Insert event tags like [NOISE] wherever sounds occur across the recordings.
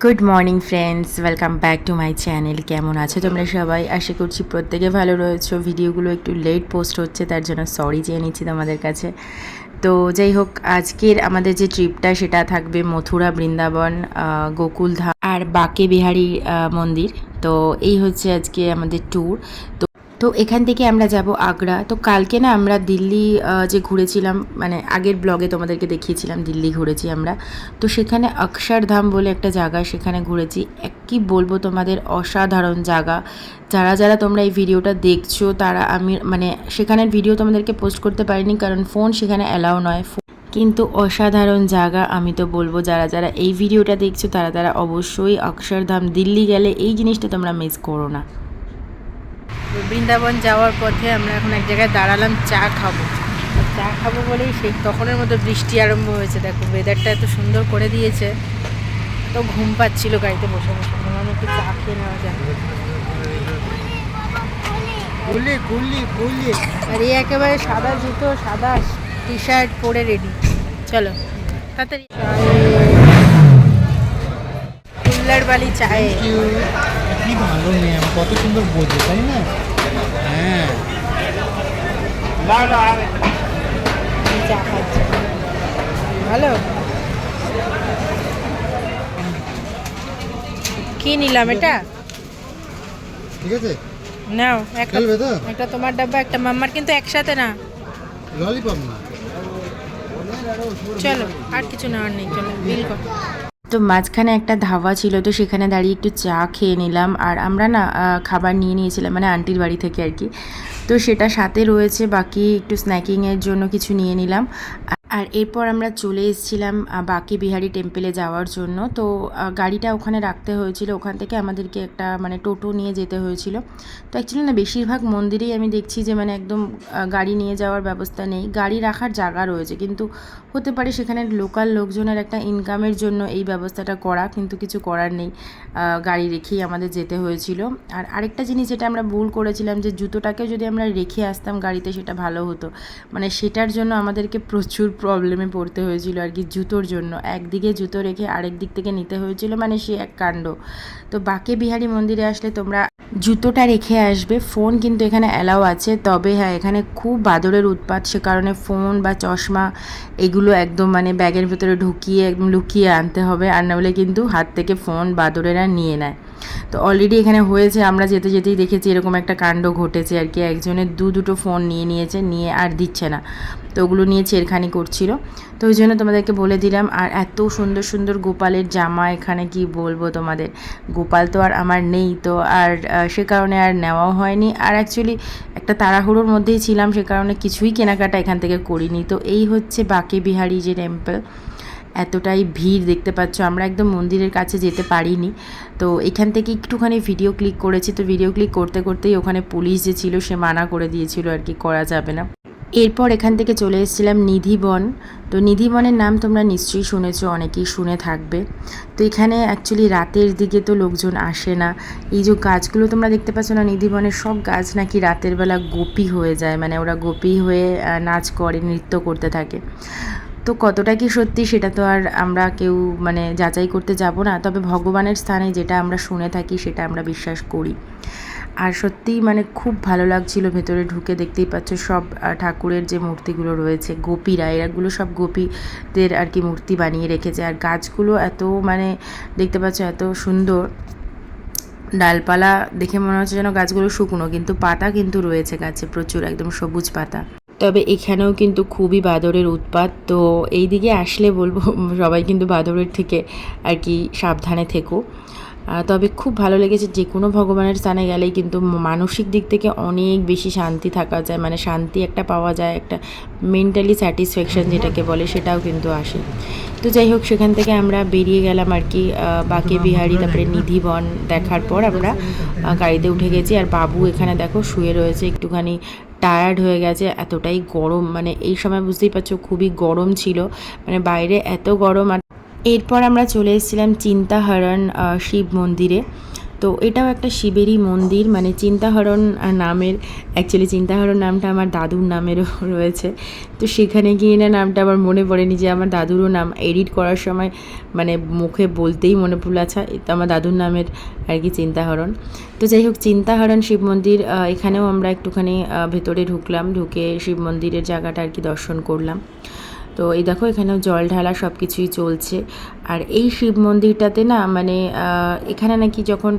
Good morning friends welcome back to my channel কেমন আছো তোমরা সবাই? আশা করছি প্রত্যেকে ভালো রয়েছো। ভিডিওগুলো একটু লেট পোস্ট হচ্ছে, তার জন্য সরি চেয়ে নিচ্ছি তোমাদের কাছে। তো যাই হোক, আজকের আমাদের যে ট্রিপটা সেটা থাকবে মথুরা বৃন্দাবন গোকুলধাম আর বাকে বিহারি মন্দির। তো এই হচ্ছে আজকে আমাদের ট্যুর তো তো এখান থেকে আমরা যাব আগ্রা। তো কালকে না আমরা দিল্লি যে ঘুরেছিলাম মানে আগের ব্লগে তোমাদেরকে দেখিয়েছিলাম, দিল্লি ঘুরেছি আমরা। তো সেখানে অক্ষরধাম বলে একটা জায়গা, সেখানে ঘুরেছি। এক কি বলব তোমাদের, অসাধারণ জায়গা। যারা যারা তোমরা এই ভিডিওটা দেখছ, তারা আমি মানে সেখানের ভিডিও তোমাদেরকে পোস্ট করতে পারিনি, কারণ ফোন সেখানে অ্যালাউ নয়। কিন্তু অসাধারণ জায়গা, আমি তো বলব যারা যারা এই ভিডিওটা দেখছ, তারা তারা অবশ্যই অক্ষরধাম দিল্লি গেলে এই জিনিসটা তোমরা মিস করো না। বৃন্দাবন যাওয়ার পথে আমরা এখন এক জায়গায় দাঁড়ালাম চা খাব। চা খাব বলেই সেই তখনের মতো বৃষ্টি আরম্ভ হয়েছে। দেখো ওয়েদারটা এত সুন্দর করে দিয়েছে। তো ঘুম পাচ্ছিল গাড়িতে বসে বসে। ভাবলাম একটু চা খেয়ে নেওয়া যায়। গুলি গুলি গুলি আর এই একেবারে সাদা জুতো সাদা টি শার্ট পরে রেডি চলো তাড়াতাড়ি। কুল্লার বালি চায়ে। কি ভালো ম্যাম? কত সুন্দর বোঝে তাই না? হ্যাঁ। খাচ্ছি। ভালো? কি নিলাম এটা? ঠিক আছে। নাও একটা একটা তোমার ডাব্বা একটা মাম্মার কিন্তু একসাথে না। ললিপপ না। চলো আর কিছু নেওয়ার নেই চলো বিল কর। তো মাঝখানে একটা ধাবা ছিল, তো সেখানে দাঁড়িয়ে একটু চা খেয়ে নিলাম। আর আমরা না খাবার নিয়ে নিয়েছিলাম মানে আন্টির বাড়ি থেকে আর কি। তো সেটা সাথে রয়েছে, বাকি একটু স্ন্যাকিংয়ের জন্য কিছু নিয়ে নিলাম। আর এরপর আমরা চলে এসেছিলাম বাকি বিহারি টেম্পেলে যাওয়ার জন্য। তো গাড়িটা ওখানে রাখতে হয়েছিল। ওখান থেকে আমাদেরকে একটা মানে টোটো নিয়ে যেতে হয়েছিল। তো অ্যাকচুয়ালি না, বেশিরভাগ মন্দিরেই আমি দেখছি যে মানে একদম গাড়ি নিয়ে যাওয়ার ব্যবস্থা নেই। গাড়ি রাখার জায়গা রয়েছে, কিন্তু হতে পারে সেখানে লোকাল লোকজনের একটা ইনকামের জন্য এই ব্যবস্থাটা করা, কিন্তু কিছু করার নেই। গাড়ি রেখেই আমাদের যেতে হয়েছিল। আর আরেকটা জিনিস যেটা আমরা ভুল করেছিলাম, যে জুতোটাকে যদি আমরা রেখে আসতাম গাড়িতে, সেটা ভালো হতো। মানে সেটার জন্য আমাদেরকে প্রচুর প্রবলেমে পড়তে হয়েছিল আর কি জুতোর জন্য। একদিকে জুতো রেখে আরেক দিক থেকে নিতে হয়েছিল মানে সে এক কাণ্ড। তো বাকে বিহারি মন্দিরে আসলে তোমরা জুতোটা রেখে আসবে। ফোন কিন্তু এখানে অ্যালাউ আছে। তবে হ্যাঁ এখানে খুব বাদরের উৎপাত সে কারণে ফোন বা চশমা এগুলো একদম মানে ব্যাগের ভেতরে ঢুকিয়ে লুকিয়ে আনতে হবে। আর না হলে কিন্তু হাত থেকে ফোন বাদরেরা নিয়ে নেয়। তো অলরেডি এখানে হয়েছে, আমরা যেতে যেতেই দেখেছি এরকম একটা কাণ্ড ঘটেছে আর কি। একজনের দু দুটো ফোন নিয়ে নিয়েছে, নিয়ে আর দিচ্ছে না। তো ওগুলো নিয়ে ছেড়খানি করছিল। তো ওই জন্য তোমাদেরকে বলে দিলাম, আর এত সুন্দর সুন্দর গোপালের জামা এখানে কি বলব তোমাদের? গোপাল তো আর আমার নেই, তো আর সে কারণে আর নেওয়াও হয়নি। আর অ্যাকচুয়ালি একটা তাড়াহুড়োর মধ্যেই ছিলাম, সে কারণে কিছুই কেনাকাটা এখান থেকে করিনি। তো এই হচ্ছে বাকে বিহারি যে টেম্পল এতটাই ভিড় দেখতে পাচ্ছ। আমরা একদম মন্দিরের কাছে যেতে পারিনি। তো এখান থেকে একটুখানি ভিডিও ক্লিক করেছি। তো ভিডিও ক্লিক করতে করতেই ওখানে পুলিশ যে ছিল, সে মানা করে দিয়েছিল আর কি, করা যাবে না। এরপর এখান থেকে চলে এসেছিলাম নিধিবন। তো নিধিবনের নাম তোমরা নিশ্চয়ই শুনেছো, অনেকেই শুনে থাকবে। তো এখানে অ্যাকচুয়ালি রাতের দিকে তো লোকজন আসে না। এই যে গাছগুলো তোমরা দেখতে পাচ্ছ না, নিধিবনের সব গাছ নাকি রাতের বেলা গোপী হয়ে যায়। মানে ওরা গোপী হয়ে নাচ করে, নৃত্য করতে থাকে। তো কতটা কি সত্যি সেটা তো আর আমরা কেউ মানে যাচাই করতে যাব না। তবে ভগবানের স্থানে যেটা আমরা শুনে থাকি সেটা আমরা বিশ্বাস করি। আর সত্যিই মানে খুব ভালো লাগছিল ভেতরে ঢুকে দেখতেই পাচ্ছ সব ঠাকুরের যে মূর্তিগুলো রয়েছে, গোপীরা, এরাগুলো সব গোপীদের আর কি মূর্তি বানিয়ে রেখেছে। আর গাছগুলো এত মানে দেখতে পাচ্ছ এত সুন্দর। ডালপালা দেখে মনে হচ্ছে যেন গাছগুলো শুকনো, কিন্তু পাতা কিন্তু রয়েছে গাছে, প্রচুর, একদম সবুজ পাতা। তবে এখানেও কিন্তু খুবই বাদরের উৎপাত। তো এই দিকে আসলে বলব, সবাই কিন্তু বাদরের থেকে আর কি সাবধানে থেকো। তবে খুব ভালো লেগেছে যে কোনো ভগবানের স্থানে গেলেই কিন্তু মানসিক দিক থেকে অনেক বেশি শান্তি থাকা যায়। মানে শান্তি একটা পাওয়া যায়, একটা মেন্টালি স্যাটিসফ্যাকশন যেটাকে বলে সেটাও কিন্তু আসে। তো যাই হোক, সেখান থেকে আমরা বেরিয়ে গেলাম আর কি বাকে বিহারি, তারপরে নিধিবন দেখার পর আমরা গাড়িতে উঠে গেছি। আর বাবু এখানে দেখো শুয়ে রয়েছে, একটুখানি টায়ার্ড হয়ে গেছে, এতটাই গরম মানে এই সময় বুঝতেই পারছ খুবই গরম ছিল মানে বাইরে এত গরম আর এরপর আমরা চলে এসেছিলাম চিন্তাহরণ শিব মন্দিরে। তো এটাও একটা শিবেরই মন্দির মানে চিন্তাহরণ নামের অ্যাকচুয়ালি চিন্তাহরণ নামটা আমার দাদুর নামেরও [LAUGHS] রয়েছে। তো সেখানে গিয়ে না নামটা আমার মনে পড়েনি যে আমার দাদুরও নাম এডিট করার সময় মানে মুখে বলতেই মনে পড়ল আচ্ছা এটা আমার দাদুর নামের আর কি চিন্তাহরণ। তো যাই হোক, চিন্তাহরণ, শিব মন্দির এখানেও আমরা একটুখানি ভেতরে ঢুকলাম, ঢুকে শিব মন্দিরের জায়গাটা আর কি দর্শন করলাম। তো এই দেখো, এখানেও জল ঢালা সব কিছুই চলছে। আর এই শিব মন্দিরটাতে না মানে এখানে নাকি যখন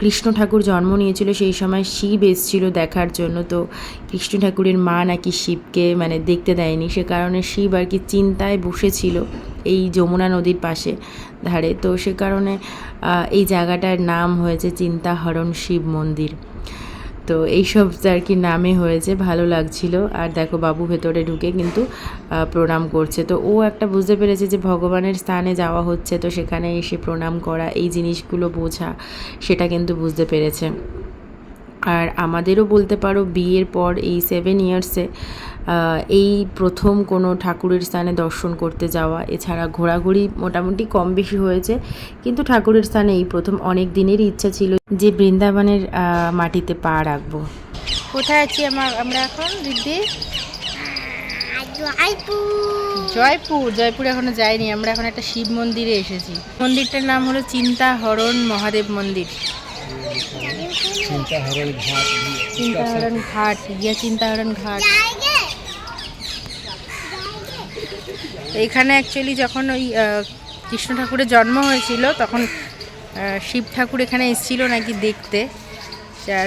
কৃষ্ণ ঠাকুর জন্ম নিয়েছিল, সেই সময় শিব এসছিল দেখার জন্য। তো কৃষ্ণ ঠাকুরের মা নাকি শিবকে মানে দেখতে দেয়নি। সে কারণে শিব আর কি চিন্তায় বসেছিল এই যমুনা নদীর পাশে ধারে। তো সে কারণে এই জায়গাটার নাম হয়েছে চিন্তাহরণ শিব মন্দির। তো এইসব আর কি নামে হয়েছে, ভালো লাগছিল। আর দেখো বাবু ভেতরে ঢুকে কিন্তু প্রণাম করছে। তো ও একটা বুঝতে পেরেছে যে ভগবানের স্থানে যাওয়া হচ্ছে, তো সেখানে এসে প্রণাম করা, এই জিনিসগুলো বোঝা, সেটা কিন্তু বুঝতে পেরেছে। আর আমাদেরও বলতে পারো, বিয়ের পর এই সেভেন ইয়ার্সে এই প্রথম কোনো ঠাকুরের স্থানে দর্শন করতে যাওয়া এছাড়া ঘোরাঘুরি মোটামুটি কম বেশি হয়েছে। কিন্তু ঠাকুরের স্থানে এই প্রথম অনেক দিনেরই ইচ্ছা ছিল যে বৃন্দাবনের আহ, মাটিতে পা রাখব। কোথায় আছি আমার আমরা এখন দিদি জয়পুর। জয়পুর জয়পুর এখনও যাইনি। আমরা এখন একটা শিব মন্দিরে এসেছি। মন্দিরটার নাম হলো চিন্তাহরণ মহাদেব মন্দির। চিন্তাহরণ ঘাট। চিন্তাহরণ ঘাট গিয়া চিন্তাহরণ ঘাট তো এখানে অ্যাকচুয়ালি যখন ওই কৃষ্ণ ঠাকুরের জন্ম হয়েছিল, তখন শিব ঠাকুর এখানে এসেছিল নাকি দেখতে।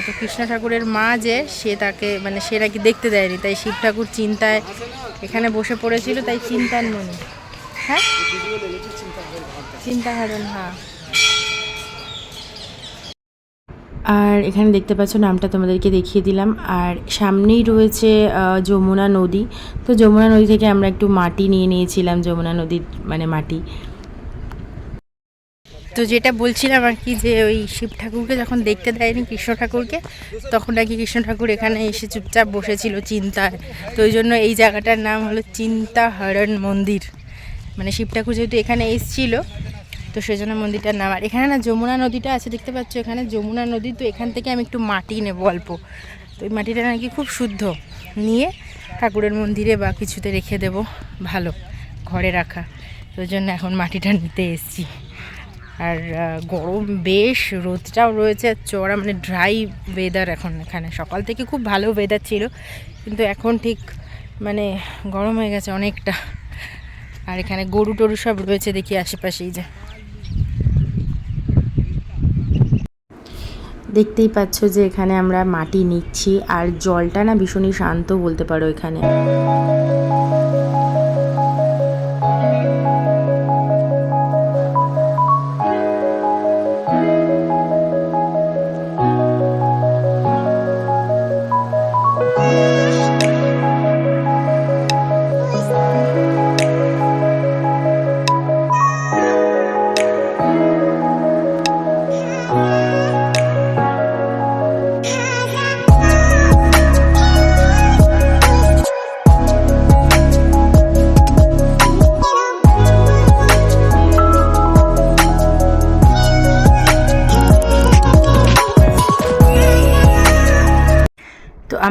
তো কৃষ্ণ ঠাকুরের মা যে, সে তাকে মানে সে নাকি দেখতে দেয়নি। তাই শিব ঠাকুর চিন্তায় এখানে বসে পড়েছিল, তাই চিন্তার মনে হ্যাঁ? চিন্তা চিন্তাহারণ হ্যাঁ আর এখানে দেখতে পাচ্ছ নামটা তোমাদেরকে দেখিয়ে দিলাম। আর সামনেই রয়েছে যমুনা নদী। তো যমুনা নদী থেকে আমরা একটু মাটি নিয়ে নিয়েছিলাম, যমুনা নদীর মানে মাটি। তো যেটা বলছিলাম আর কি যে ওই শিব ঠাকুরকে যখন দেখতে দেয়নি, কৃষ্ণ ঠাকুরকে, তখন নাকি কৃষ্ণ ঠাকুর এখানে এসে চুপচাপ বসেছিল চিন্তায়। তো ওই জন্য এই জায়গাটার নাম হলো চিন্তাহরণ মন্দির। মানে শিব ঠাকুর যেহেতু এখানে এসেছিল তো সেই জন্য মন্দিরটার নাম। আর এখানে না যমুনা নদীটা আছে, দেখতে পাচ্ছ এখানে? যমুনা নদী, তো এখান থেকে আমি একটু মাটি নেব অল্প। তো ওই মাটিটা নাকি খুব শুদ্ধ। নিয়ে ঠাকুরের মন্দিরে বা কিছুতে রেখে দেব। ভালো, ঘরে রাখা। তো জন্য এখন মাটিটা নিতে এসেছি। আর গরম বেশ, রোদটাও রয়েছে। আর চড়া মানে ড্রাই ওয়েদার এখন এখানে। সকাল থেকে খুব ভালো ওয়েদার ছিল, কিন্তু এখন ঠিক মানে গরম হয়ে গেছে অনেকটা। আর এখানে গরু টরু সব রয়েছে দেখি আশেপাশেই যে। দেখতেই পাচ্ছ যে এখানে আমরা মাটি নিচ্ছি, আর জলটা না ভীষণই শান্ত বলতে পারো এখানে।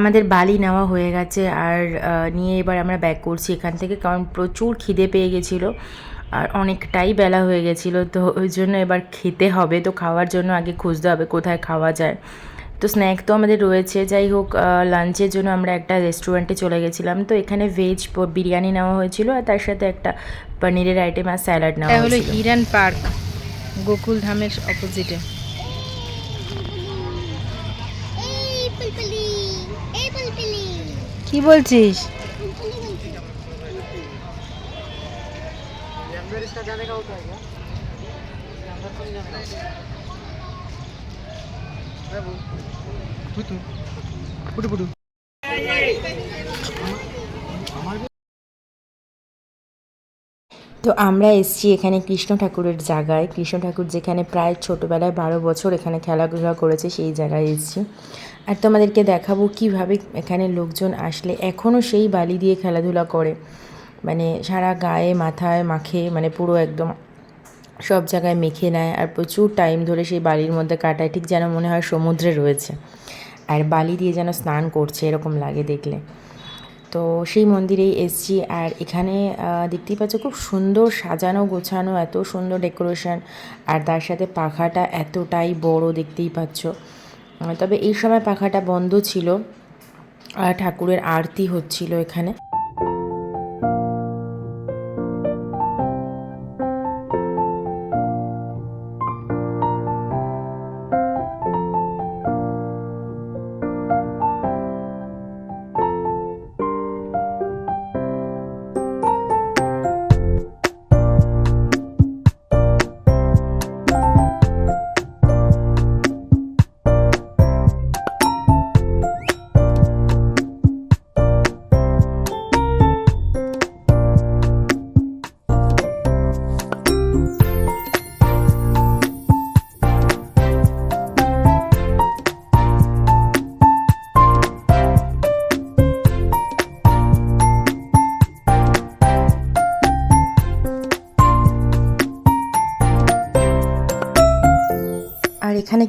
আমাদের বালি নেওয়া হয়ে গেছে আর নিয়ে এবার আমরা ব্যাক করছি এখান থেকে কারণ প্রচুর খিদে পেয়ে গেছিল আর অনেকটাই বেলা হয়ে গেছিল তো ওই জন্য এবার খেতে হবে তো খাওয়ার জন্য আগে খুঁজতে হবে কোথায় খাওয়া যায়। তো স্ন্যাক তো আমাদের রয়েছে যাই হোক লাঞ্চের জন্য আমরা একটা রেস্টুরেন্টে চলে গেছিলাম তো এখানে ভেজ বিরিয়ানি নেওয়া হয়েছিল আর তার সাথে একটা পনিরের আইটেম আর স্যালাড নেওয়া হলো হিরান পার্ক গোকুল ধামের অপোজিটে কি বলছিস পুলপুলি বলছি পুটু পুটু তো আমরা এসছি এখানে কৃষ্ণ ঠাকুরের জায়গায়। কৃষ্ণ ঠাকুর যেখানে প্রায় ছোটোবেলায় বারো বছর এখানে খেলাধুলা করেছে, সেই জায়গায় এসছি। আর তোমাদেরকে দেখাবো কীভাবে এখানে লোকজন আসলে এখনও সেই বালি দিয়ে খেলাধুলা করে। মানে সারা গায়ে, মাথায়, মাখে মানে পুরো একদম সব জায়গায় মেখে নেয় আর প্রচুর টাইম ধরে সেই বালির মধ্যে কাটায়, ঠিক যেন মনে হয় সমুদ্রে রয়েছে। আর বালি দিয়ে যেন স্নান করছে, এরকম লাগে দেখলে। তো সেই মন্দিরেই এসছি আর এখানে দেখতেই পাচ্ছ খুব সুন্দর সাজানো গোছানো, এত সুন্দর ডেকোরেশন আর তার সাথে পাখাটা এতটাই বড় দেখতেই পাচ্ছ। তবে এই সময় পাখাটা বন্ধ ছিল আর ঠাকুরের আরতি হচ্ছিল এখানে।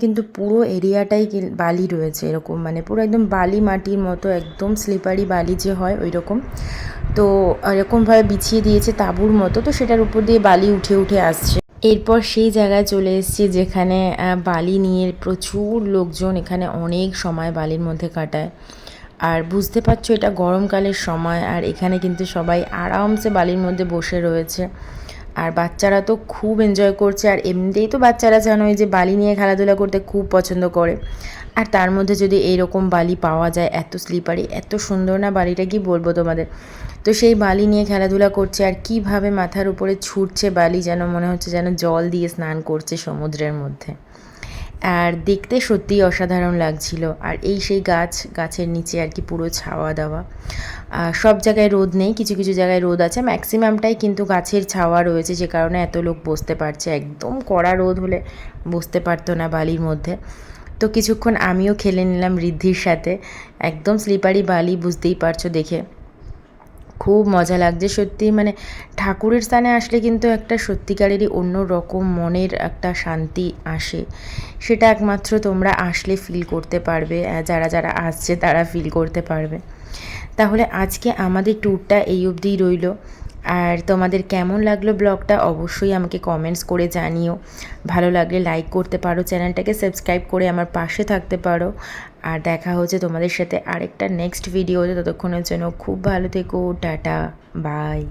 কিন্তু পুরো এরিয়াটাই বালি রয়েছে এরকম। মানে পুরো একদম বালি মাটির মতো, একদম স্লিপারি বালি যে হয় ওই রকম তো এরকমভাবে বিছিয়ে দিয়েছে তাঁবুর মতো। তো সেটার উপর দিয়ে বালি উঠে উঠে আসছে। এরপর সেই জায়গায় চলে এসেছি যেখানে বালি নিয়ে প্রচুর লোকজন এখানে অনেক সময় বালির মধ্যে কাটায়। আর বুঝতে পারছ এটা গরমকালের সময়, আর এখানে কিন্তু সবাই আরামসে বালির মধ্যে বসে রয়েছে। আর বাচ্চারা তো খুব এনজয় করছে, আর এমনিতেই তো বাচ্চারা জানো যে বালি নিয়ে খেলাধুলা করতে খুব পছন্দ করে। আর তার মধ্যে যদি এইরকম বালি পাওয়া যায়, এত স্লিপারি এত সুন্দর না বালিটা কি বলব তোমাদের? তো সেই বালি নিয়ে খেলাধুলা করছে, আর কীভাবে মাথার উপরে ছুটছে বালি যেন মনে হচ্ছে যেন জল দিয়ে স্নান করছে সমুদ্রের মধ্যে। আর দেখতে সত্যিই অসাধারণ লাগছিল। আর এই সেই গাছ, গাছের নিচে আর কি পুরো ছাওয়া দাওয়া। সব জায়গায় রোদ নেই, কিছু কিছু জায়গায় রোদ আছে। ম্যাক্সিমামটাই কিন্তু গাছের ছাওয়া রয়েছে যে কারণে এত লোক বসতে পারছে। একদম কড়া রোদ হলে বসতে পারতো না বালির মধ্যে। তো কিছুক্ষণ আমিও খেলে নিলাম ঋদ্ধির সাথে। একদম স্লিপারি বালি, বুঝতেই পারছ দেখে। খুব মজা লাগছে। সত্যি মানে ঠাকুরের স্থানে আসলে কিন্তু একটা সত্যিকারেরই অন্য রকম মনের একটা শান্তি আসে। সেটা একমাত্র তোমরা আসলে ফিল করতে পারবে যারা যারা আসছে তারা ফিল করতে পারবে। তাহলে আজকে আমাদের ট্যুরটা এই অবধিই রইল। আর তোমাদের কেমন লাগল ব্লগটা অবশ্যই আমাকে কমেন্টস করে জানিও। ভালো লাগলে লাইক করতে পারো, চ্যানেলটাকে সাবস্ক্রাইব করে আমার পাশে থাকতে পারো। আর দেখা হচ্ছে তোমাদের সাথে আরেকটা নেক্সট ভিডিওতে ততক্ষণের জন্য খুব ভালো থেকো, টাটা বাই